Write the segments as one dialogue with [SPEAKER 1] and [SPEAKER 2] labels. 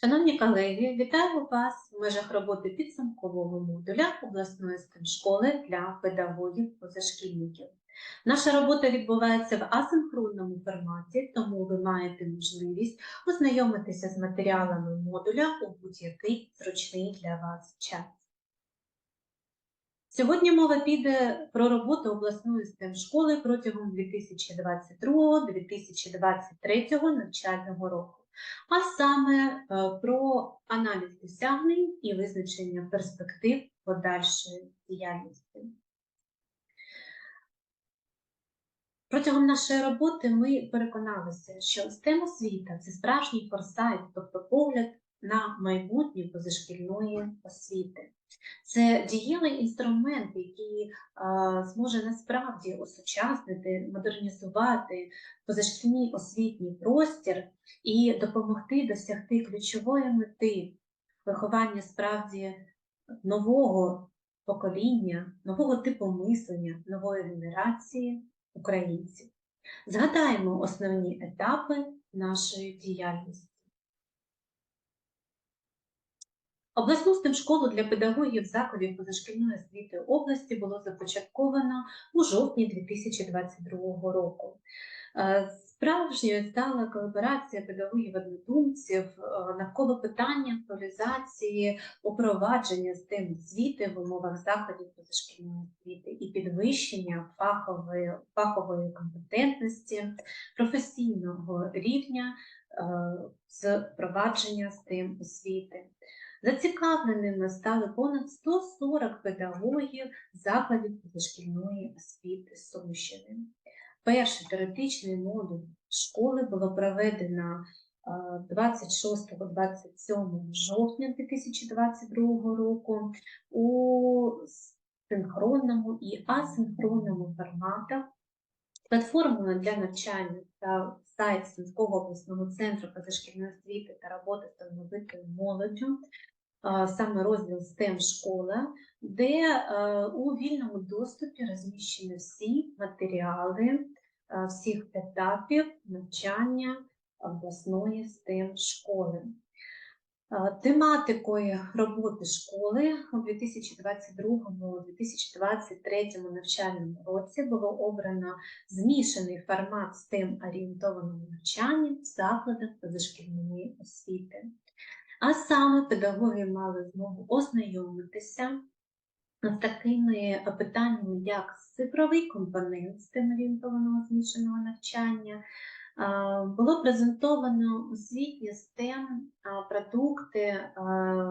[SPEAKER 1] Шановні колеги, вітаю вас в межах роботи підсумкового модуля обласної школи для педагогів позашкільників. Наша робота відбувається в асинхронному форматі, тому ви маєте можливість ознайомитися з матеріалами модуля у будь-який зручний для вас час. Сьогодні мова піде про роботу обласної STEM школи протягом 2022-2023 навчального року а саме е, про аналіз досягнень і визначення перспектив подальшої діяльності. Протягом нашої роботи ми переконалися, що STEM освіта це справжній форсайт, тобто погляд на майбутнє позашкільної освіти. Це дієвий інструмент, який а, зможе насправді осучаснити, модернізувати позашкільний освітній простір і допомогти досягти ключової мети виховання справді нового покоління, нового типу мислення, нової генерації українців. Згадаємо основні етапи нашої діяльності. Обласну STEM-школу для педагогів закладів позашкільної освіти області було започатковано у жовтні 2022 року. Е, Справжньою стала колаборація педагогів-однодумців е, навколо питання актуалізації упровадження STEM освіти в умовах закладів позашкільної освіти і підвищення фахової, фахової компетентності, професійного рівня е, з впровадження STEM освіти. Зацікавленими стали понад 140 педагогів закладів позашкільної освіти Сумщини. Перший теоретичний модуль школи було проведено 26-27 жовтня 2022 року у синхронному і асинхронному форматах. Платформою для навчання та сайт Сумського обласного центру позашкільної освіти та роботи з талановитою молоддю, саме розділ STEM школа, де е, у вільному доступі розміщені всі матеріали е, всіх етапів навчання обласної STEM школи. Тематикою роботи школи у 2022-2023 навчальному році було обрано змішаний формат STEM орієнтованого навчання в закладах позашкільної освіти. А саме педагоги мали змогу ознайомитися з такими питаннями, як цифровий компонент STEM орієнтованого змішаного навчання, було презентовано освітні STEM продукти,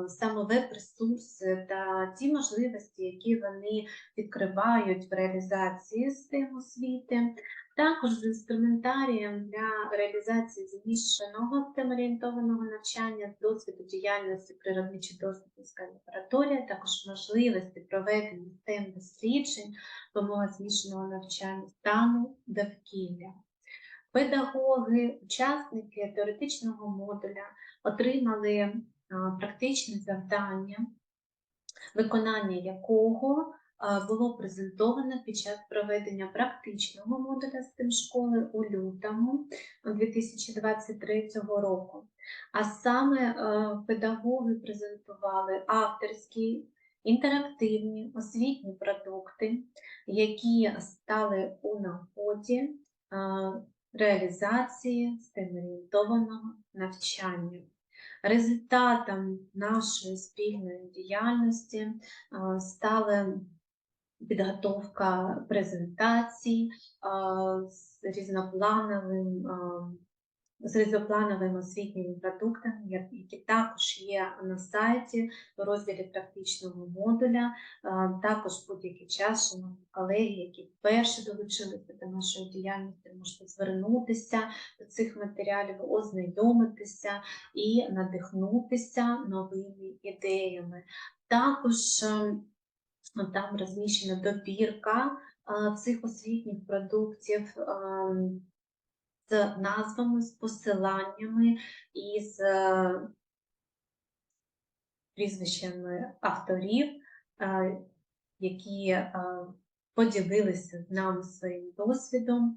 [SPEAKER 1] саме веб-ресурси та ті можливості, які вони відкривають в реалізації STEM освіти. Також з інструментарієм для реалізації зміщеного теморієнтованого навчання, досвіду діяльності природничі дослідницька лабораторія, також можливості проведення STEM досліджень, вимога змішаного навчання стану довкілля. Педагоги, учасники теоретичного модуля отримали практичне завдання, виконання якого було презентовано під час проведення практичного модуля STEM школи у лютому 2023 року. А саме педагоги презентували авторські інтерактивні освітні продукти, які стали у нагоді реалізації стимулюваного навчання. Результатом нашої спільної діяльності стали підготовка презентацій з різноплановим з різноплановими освітніми продуктами, які також є на сайті у розділі практичного модуля. Також будь-який час, шановні колеги, які вперше долучилися до нашої діяльності, можете звернутися до цих матеріалів, ознайомитися і надихнутися новими ідеями. Також там розміщена добірка цих освітніх продуктів. З назвами, з посиланнями і з е, прізвищами авторів, е, які е, поділилися з нами своїм досвідом.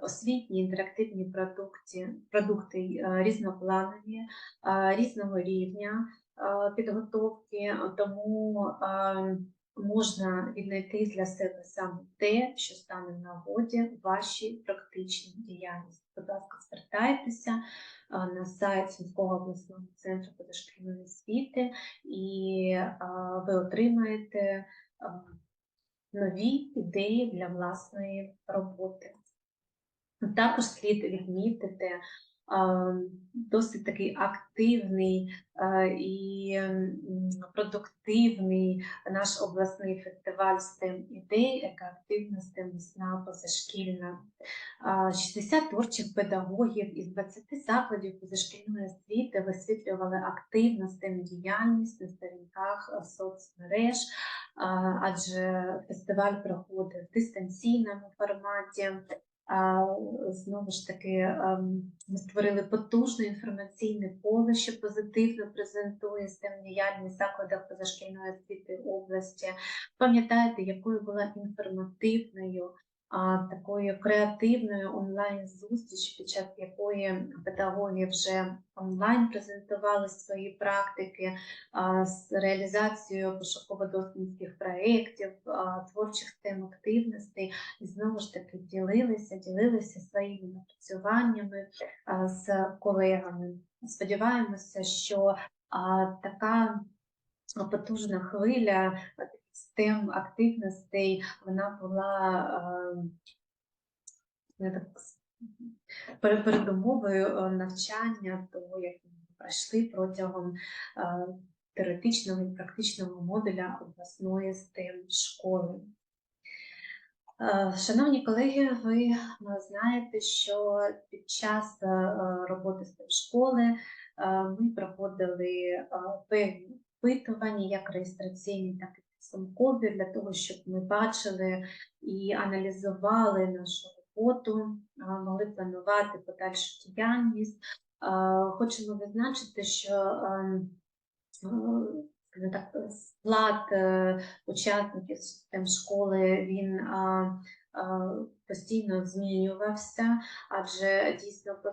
[SPEAKER 1] Освітні інтерактивні продукти, продукти різнопланові, різного рівня підготовки, тому можна віднайти для себе саме те, що стане в нагоді в вашій практичній діяльності. Будь ласка, звертайтеся на сайт Сумського обласного центру позашкільної освіти і ви отримаєте нові ідеї для власної роботи. Також слід відмітити досить такий активний і продуктивний наш обласний фестиваль STEM ідей, яка активна STEM весна позашкільна. А, 60 творчих педагогів із 20 закладів позашкільної освіти висвітлювали активну STEM діяльність на сторінках соцмереж, адже фестиваль проходив в дистанційному форматі. Знову ж таки, ем, ми створили потужне інформаційне поле, що позитивно презентує STEM діяльність закладах позашкільної освіти області. Пам'ятаєте, якою була інформативною, такою креативною онлайн-зустріч, під час якої педагоги вже онлайн презентували свої практики з реалізацією пошуково-дослідницьких проєктів, творчих тем активностей і знову ж таки ділилися, ділилися своїми напрацюваннями з колегами. Сподіваємося, що така потужна хвиля STEM активностей вона була не так, передумовою е, навчання того, як ми пройшли протягом е, теоретичного і практичного модуля обласної STEM школи. Е, Шановні колеги, ви знаєте, що під час роботи STEM школи ми проводили е, певні опитування, як реєстраційні, так і підсумкові, для того, щоб ми бачили і аналізували нашу роботу, могли планувати подальшу діяльність. Хочемо визначити, що так, склад е, учасників школи він постійно змінювався, адже дійсно е,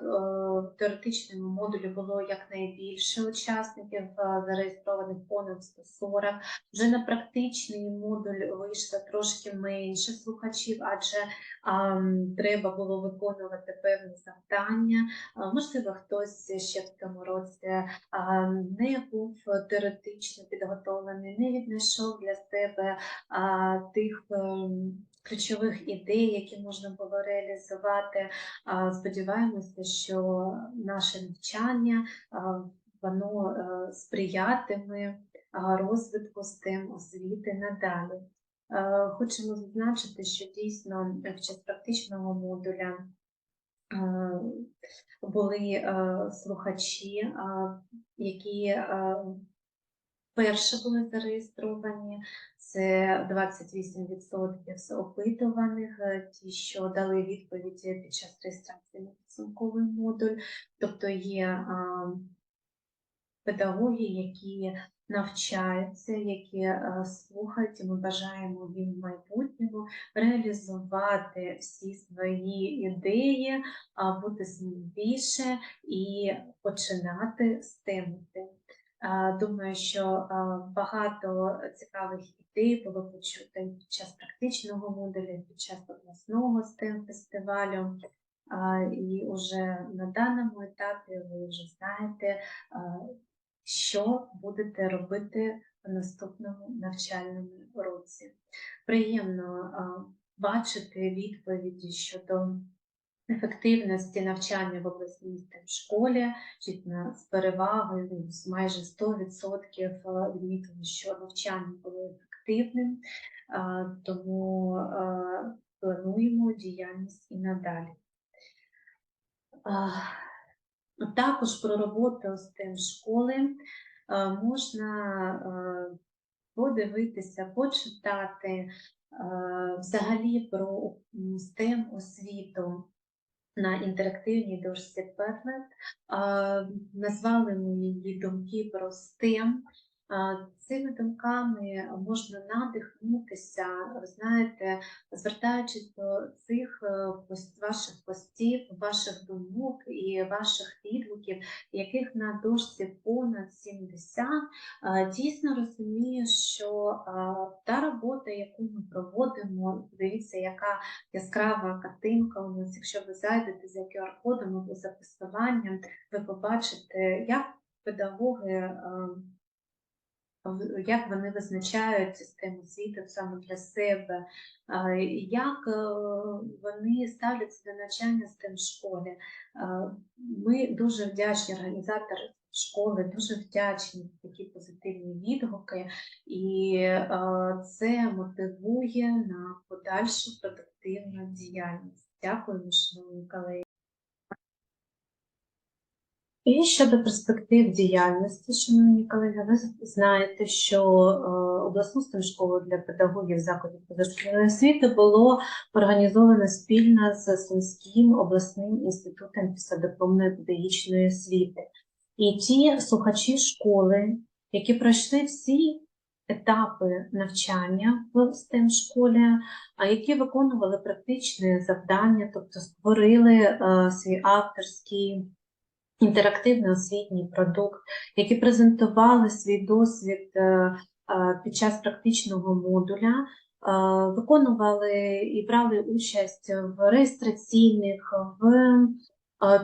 [SPEAKER 1] в теоретичному модулі було якнайбільше учасників, е, зареєстрованих понад 140. Вже на практичний модуль вийшло трошки менше слухачів, адже а, треба було виконувати певні завдання. А, Можливо, хтось ще в цьому році а, не був теоретично підготовлений, не віднайшов для себе а, тих ем, ключових ідей, які можна було реалізувати. Сподіваємося, що наше навчання воно е, сприятиме розвитку STEM освіти надалі. Е, Хочемо зазначити, що дійсно під час практичного модуля е, були е, слухачі, е, які е, перше були зареєстровані. Це 28% з опитуваних, е, ті, що дали відповіді під час реєстрації на підсумковий модуль. Тобто є педагоги, які навчаються, які е, слухають, і ми бажаємо їм в майбутньому реалізувати всі свої ідеї, а, бути сміливіше і починати з темати. Думаю, що багато цікавих ідей було почуто і під час практичного модуля, під час обласного STEM фестивалю. І вже на даному етапі ви вже знаєте, що будете робити в наступному навчальному році. Приємно бачити відповіді щодо ефективності навчання в обласній школі, з перевагою ну, з майже 100% відмітили, що навчання було ефективним, тому плануємо діяльність і надалі. Також про роботу STEM школи. Можна подивитися, почитати взагалі про STEM освіту на інтерактивній дошці Padlet. Назвали ми її думки про STEM. А, Цими думками можна надихнутися, знаєте, звертаючись до цих е, ваших постів, ваших думок і ваших відгуків, яких на дошці понад 70, дійсно розумію, що та робота, яку ми проводимо, дивіться, яка яскрава картинка у нас, якщо ви зайдете за QR-кодом або за посиланням, ви побачите, як педагоги. Як вони визначають систему освіти саме для себе, як е, вони ставляться до навчання з тим школі. Ми дуже вдячні організатори школи, дуже вдячні за такі позитивні відгуки, і е, це мотивує на подальшу продуктивну діяльність. Дякую, шановні колеги. І щодо перспектив діяльності, шановні колеги, ви знаєте, що е, обласну STEM для педагогів закладів позашкільної освіти було організовано спільно з Сумським обласним інститутом післядипломної педагогічної освіти. І ті слухачі школи, які пройшли всі етапи навчання в STEM школі, а які виконували практичні завдання, тобто створили е, свій авторський інтерактивний освітній продукт, які презентували свій досвід е, е, під час практичного модуля, е, виконували і брали участь в реєстраційних, в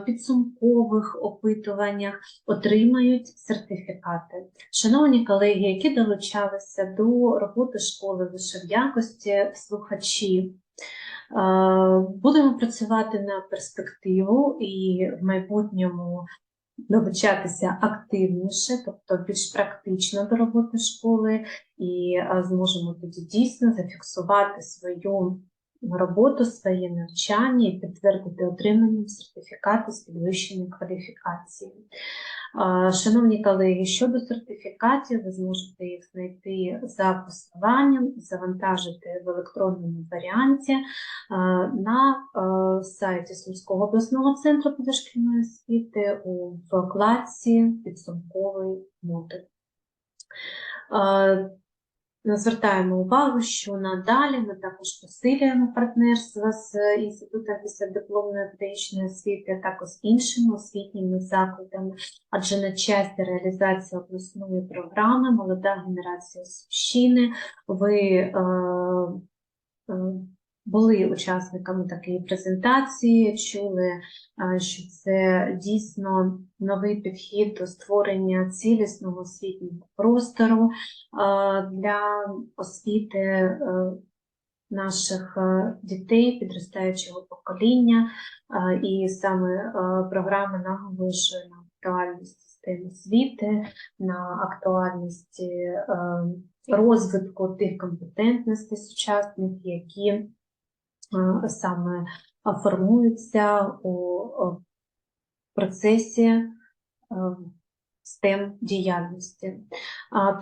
[SPEAKER 1] підсумкових опитуваннях, отримають сертифікати. Шановні колеги, які долучалися до роботи школи лише в якості слухачів, Будемо працювати на перспективу і в майбутньому долучатися активніше, тобто більш практично до роботи школи, і зможемо тоді дійсно зафіксувати свою роботу, своє навчання і підтвердити отримання сертифікату з підвищеної кваліфікації. Шановні колеги, щодо сертифікатів, ви зможете їх знайти за посиланням, завантажити в електронному варіанті на сайті Сумського обласного центру позашкільної освіти у вкладці підсумковий модуль. Звертаємо увагу, що надалі ми також посилюємо партнерство з Інститутом післядипломної педагогічної освіти, а також з іншими освітніми закладами, адже на часі реалізації обласної програми Молода генерація Сущини ви е, е, були учасниками такої презентації, чули, що це дійсно новий підхід до створення цілісного освітнього простору для освіти е, наших е, дітей, підростаючого покоління, і саме е, програма наголошує на актуальність системи освіти, на актуальність розвитку тих компетентностей сучасних, які саме е, формуються у е, процесі е, STEM діяльності.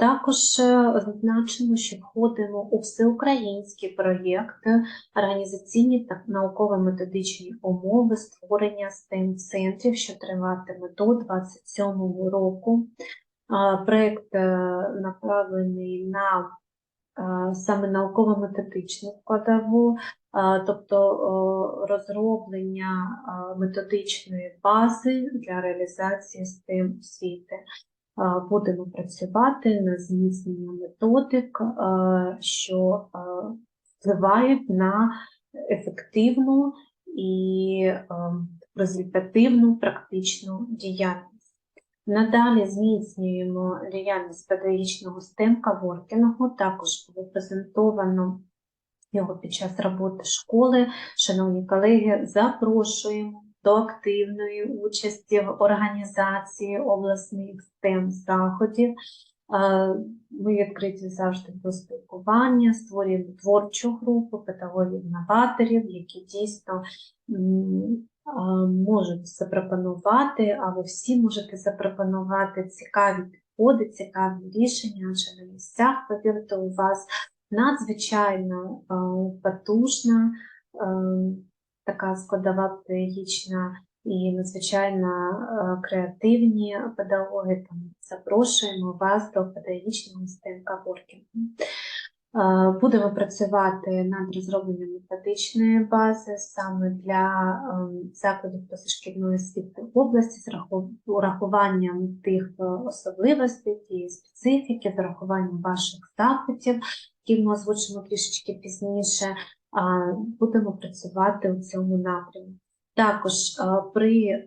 [SPEAKER 1] Також зазначимо, що входимо у всеукраїнський проєкт організаційні та науково-методичні умови створення STEM-центрів, що триватиме до 27 року. Проєкт направлений на саме науково-методичну складову, тобто розроблення методичної бази для реалізації STEM освіти. Будемо працювати над зміцненням методик, що впливають на ефективну і результативну практичну діяльність. Надалі зміцнюємо діяльність педагогічного STEM каворкінгу, також було презентовано його під час роботи школи. Шановні колеги, запрошуємо до активної участі в організації обласних STEM заходів. Е, Ми відкриті завжди до спілкування, створюємо творчу групу педагогів-новаторів, які дійсно можуть запропонувати, а ви всі можете запропонувати цікаві підходи, цікаві рішення, адже на місцях, повірте, у вас надзвичайно потужна така складова педагогічна і надзвичайно креативні педагоги. Там запрошуємо вас до педагогічного STEM коворкінгу. Е, Будемо працювати над розробленням методичної бази саме для ем, закладів позашкільної освіти області з раху- урахуванням тих е, особливостей, тієї специфіки, з урахуванням ваших запитів, які ми озвучимо трішечки пізніше. Будемо працювати у цьому напрямку. Також е, при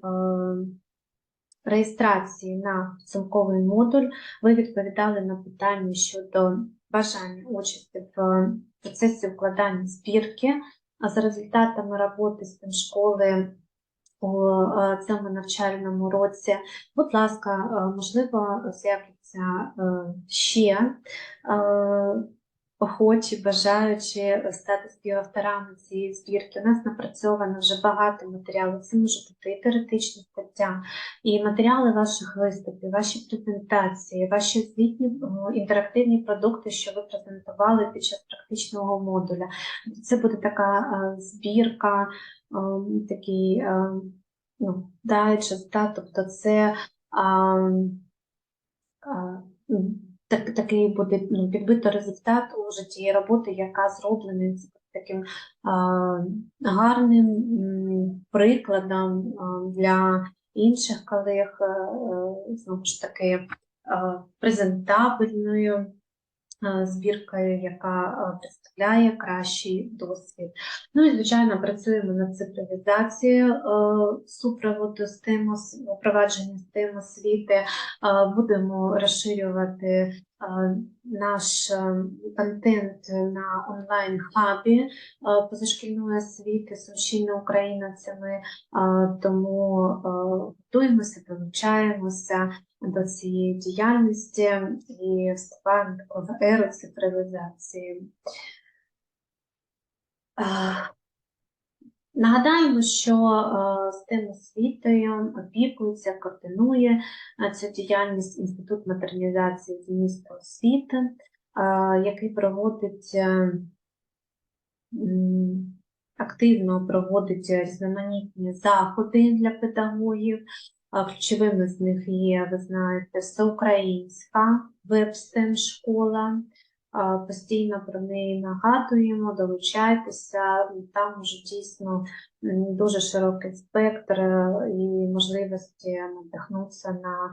[SPEAKER 1] реєстрації на підсумковий модуль ви відповідали на питання щодо бажання участі в процесі укладання збірки. За результатами роботи з тим школи у е, цьому навчальному році, будь ласка, е, можливо, з'являться е, ще е, охочі, бажаючи стати співавторами цієї збірки. У нас напрацьовано вже багато матеріалів. Це може бути і теоретична стаття, і матеріали ваших виступів, ваші презентації, ваші звітні е, інтерактивні продукти, що ви презентували під час практичного модуля. Це буде така е, збірка, е, такий е, ну, дайджест, да, тобто це а, а, так, такий буде ну, підбито результат у житті роботи, яка зроблена таким а, гарним прикладом а, для інших колег, е, е, знову ж таки, а, презентабельною. е, збіркою, яка е, представляє кращий досвід. Ну і, звичайно, працюємо над цифровізацією е, супроводу STEM, ос- впровадження тим освіти. Е, Будемо розширювати е, наш е, контент на онлайн-хабі е, позашкільної освіти Сумщина українцями, е, тому е, готуємося, долучаємося до цієї діяльності і вступаємо в еру цифровізації. Нагадаємо, що е, з тим освітою опікується, координує е, цю діяльність Інститут модернізації змісту освіти, е, який проводить активно проводить різноманітні заходи для педагогів. Ключовими з них є, ви знаєте, всеукраїнська веб-стем школа. Постійно про неї нагадуємо, долучайтеся. Там вже дійсно дуже широкий спектр е, і можливості надихнутися на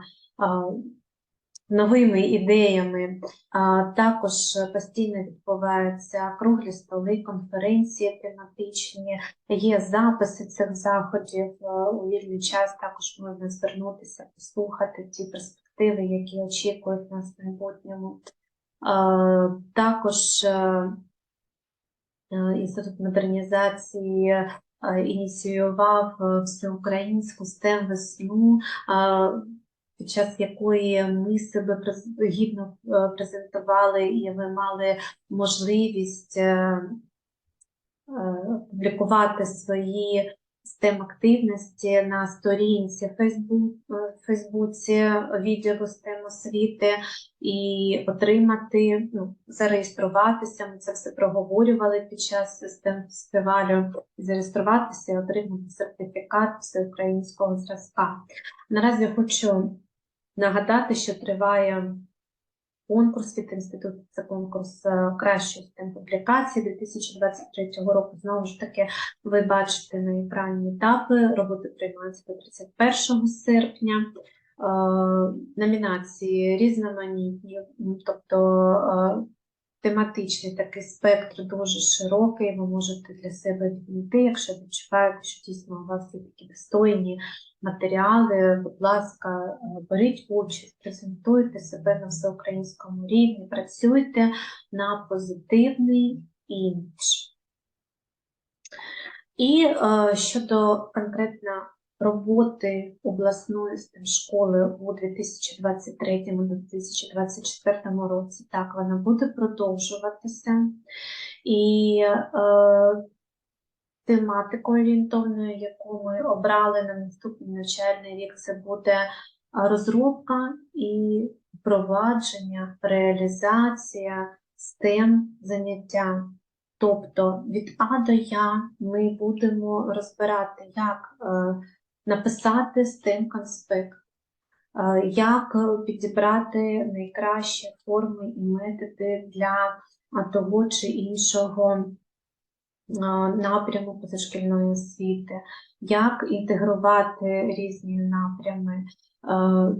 [SPEAKER 1] новими ідеями. Також постійно відбуваються круглі столи, конференції тематичні, є записи цих заходів е, у вільний час. Також можна звернутися, послухати ті перспективи, які очікують нас в майбутньому. Також е, е, Інститут модернізації е, ініціював всеукраїнську STEM весну, під час якої ми себе гідно презентували і ви мали можливість публікувати свої STEM активності на сторінці Фейсбук, е, Фейсбуці відділу STEM освіти і отримати, ну, зареєструватися. Ми це все проговорювали під час STEM фестивалю. Зареєструватися і отримати сертифікат всеукраїнського зразка. Наразі хочу нагадати, що триває конкурс від інституту. Це конкурс кращої публікації 2023 року. Знову ж таки, ви бачите на екрані етапи. Роботи приймаються до 31 серпня. Е, Номінації різноманітні, тобто е, тематичний такий спектр дуже широкий. Ви можете для себе відмінити, якщо відчуваєте, що дійсно у вас є такі достойні матеріали. Будь ласка, е, беріть участь, презентуйте себе на всеукраїнському рівні, працюйте на позитивний імідж. І е, щодо конкретно роботи обласної школи у 2023-2024 році, так, вона буде продовжуватися. І е, тематикою орієнтовною, яку ми обрали на наступний навчальний рік, це буде розробка і впровадження, реалізація STEM заняття. Тобто від А до Я ми будемо розбирати, як е, написати STEM конспект, е, як підібрати найкращі форми і методи для того чи іншого напряму позашкільної освіти, як інтегрувати різні напрями,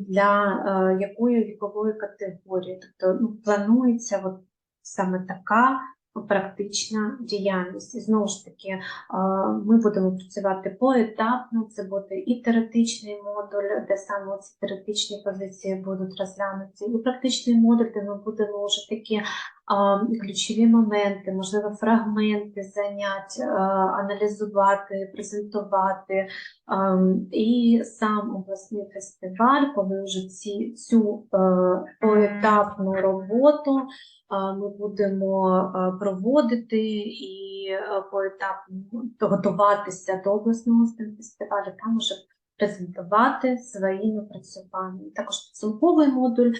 [SPEAKER 1] для якої вікової категорії. Тобто ну, планується от саме така практична діяльність. І знову ж таки, е, ми будемо працювати поетапно, це буде і теоретичний модуль, де саме ці теоретичні позиції будуть розглянуті, і практичний модуль, де ми будемо вже такі ключові моменти, можливо, фрагменти занять аналізувати, презентувати. І сам обласний фестиваль, коли вже ці, цю е, поетапну роботу ми будемо проводити і поетапно готуватися до обласного фестивалю, там уже презентувати свої напрацювання. Також підсумковий модуль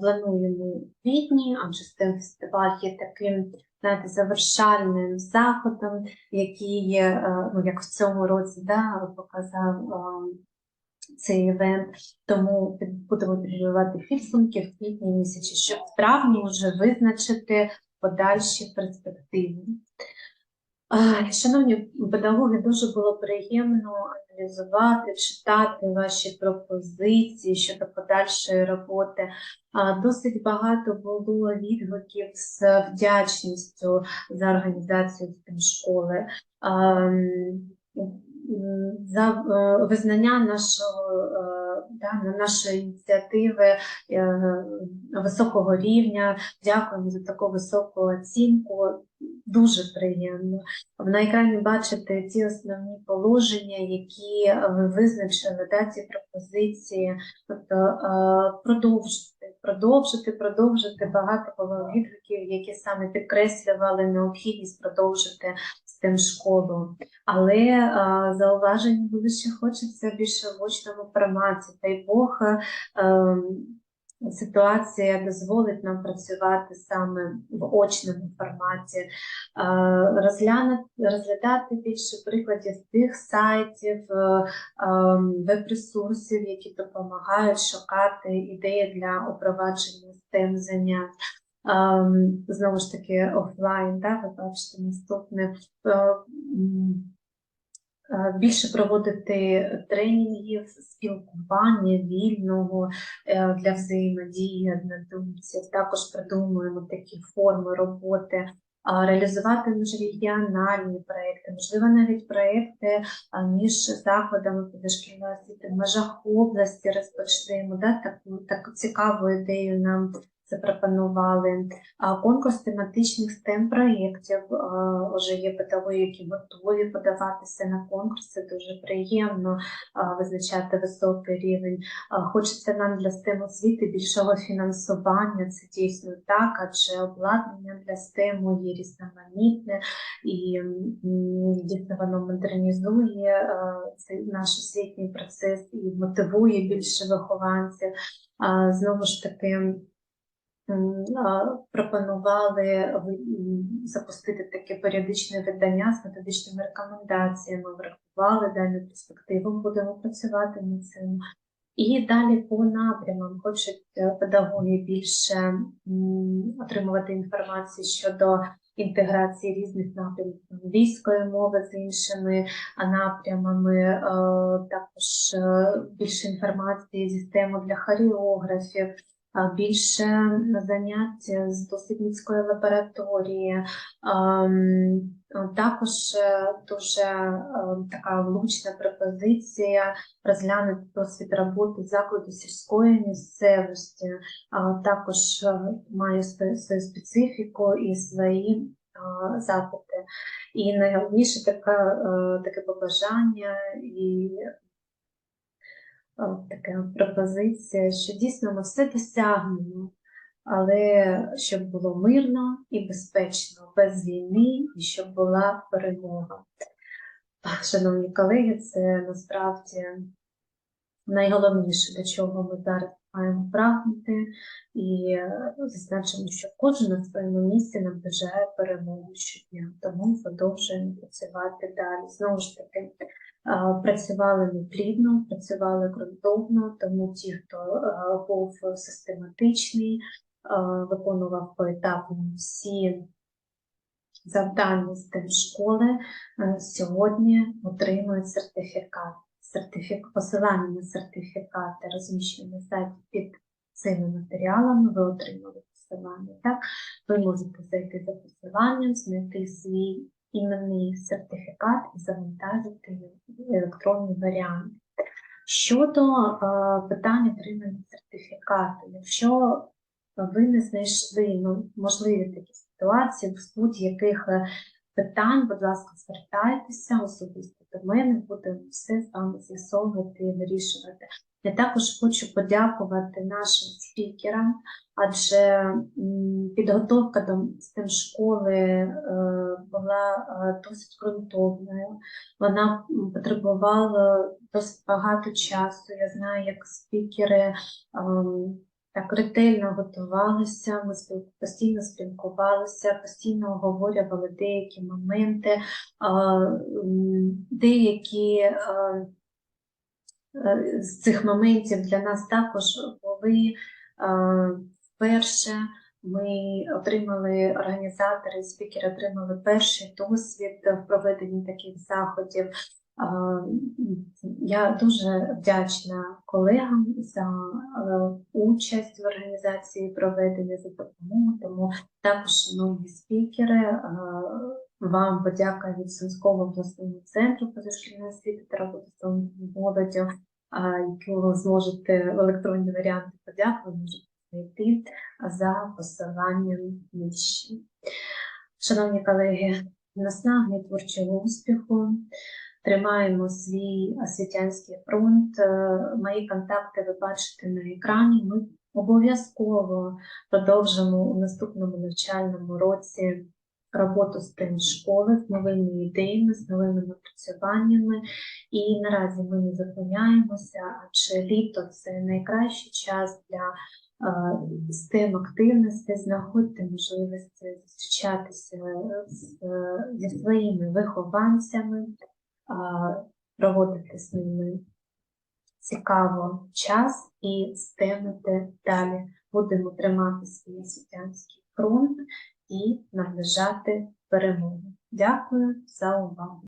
[SPEAKER 1] плануємо квітні, адже STEM фестиваль є таким знаєте, завершальним заходом, який е, ну, як в цьому році да, показав цей івент. Тому будемо підбивати підсумки в квітні місяці, щоб в травні вже визначити подальші перспективи. Шановні педагоги, дуже було приємно аналізувати, читати ваші пропозиції щодо подальшої роботи. Досить багато було відгуків з вдячністю за організацію школи. За е, визнання нашого е, да, на нашої ініціативи е, високого рівня. Дякуємо за таку високу оцінку. Дуже приємно. На екрані бачите ті основні положення, які ви визначили, да, ці пропозиції. Тобто е, продовжити, продовжити, продовжити. Багато було відгуків, які саме підкреслювали необхідність продовжити STEM школу. Але е, зауваження були, що хочеться більше в очному форматі. Дай Бог. е, Ситуація дозволить нам працювати саме в очному форматі, е, розглянути, розглядати більше прикладів тих сайтів, е, е, веб-ресурсів, які допомагають шукати ідеї для упровадження STEM занять. Знову ж таки, офлайн, да, ви бачите, наступне. Е, е, Більше проводити тренінгів, спілкування вільного е, для взаємодії однодумців. Також придумуємо такі форми роботи, реалізувати міжрегіональні проекти, можливо, навіть проекти між закладами позашкільної освіти в межах області розпочнемо. Да? Таку, таку цікаву ідею нам запропонували. Конкурс тематичних STEM проєктів. Вже є педагоги, які готові подаватися на конкурси. Дуже приємно визначати високий рівень. Хочеться нам для STEM освіти більшого фінансування. Це дійсно так, адже обладнання для STEM є різноманітне і дійсно воно модернізує е, цей наш освітній процес і мотивує більше вихованців. Знову ж таки. А, пропонували запустити таке періодичне видання з методичними рекомендаціями, врахували дану перспективу, будемо працювати над цим. І далі по напрямам. Хочуть е, педагоги більше отримувати інформацію щодо інтеграції різних напрямів англійської мови з іншими напрямами, е, також е, більше інформації зі системи для хореографів, більше занять з дослідницької лабораторії. Також е, дуже е, така влучна пропозиція розглянути досвід роботи закладу сільської місцевості, також е, має свою специфіку і свої запити. І найголовніше така, е, таке побажання і О, така пропозиція, що дійсно ми все досягнемо, але щоб було мирно і безпечно, без війни, і щоб була перемога. Шановні колеги, це насправді найголовніше, до чого ми зараз маємо прагнути, і е, зазначимо, що кожен на своєму місці наближає перемогу щодня, тому продовжуємо працювати далі. Знову ж таки, е, працювали ми плідно, працювали ґрунтовно, тому ті, хто е, був систематичний, виконував поетапно всі завдання з тим школи, сьогодні отримують сертифікат. Сертифік... Посилання на сертифікати розміщені на сайті під цими матеріалами, ви отримали посилання. Так? Ви можете зайти за посиланням, знайти свій іменний сертифікат і завантажити в електронний варіант. Щодо е, питань отримання сертифікату, якщо ви не знайшли ну, можливі такі ситуації з будь-яких е, питань, будь ласка, звертайтеся особисто до мене, будемо все вами з'ясовувати і вирішувати. Я також хочу подякувати нашим спікерам, адже підготовка до STEM школи е, була е, досить ґрунтовною. Вона потребувала досить багато часу. Я знаю, як спікери ем, так ретельно готувалися, ми постійно спілкувалися, постійно обговорювали деякі моменти, деякі е, з цих моментів для нас також були вперше. Ми отримали організатори, спікери отримали перший досвід в проведенні таких заходів. Я дуже вдячна колегам за е, участь в організації проведення за допомогу. Тому також, шановні спікери, е, вам подяка від Сумського обласного центру позашкільної освіти та роботи з молоддю, ви зможете в електронні варіанти подяки, ви можете знайти за посиланням нижче. Шановні колеги, наснаги творчого успіху. Тримаємо свій освітянський фронт. Е, Мої контакти ви бачите на екрані. Ми обов'язково продовжимо у наступному навчальному році роботу з тим школи з новими ідеями, з новими напрацюваннями. І наразі ми не зупиняємося, адже літо це найкращий час для е, STEM активності, знаходьте можливості зустрічатися з, зі своїми вихованцями, проводити з ними цікаво час і стемити далі. Будемо тримати свій освітянський фронт і наближати перемогу. Дякую за увагу.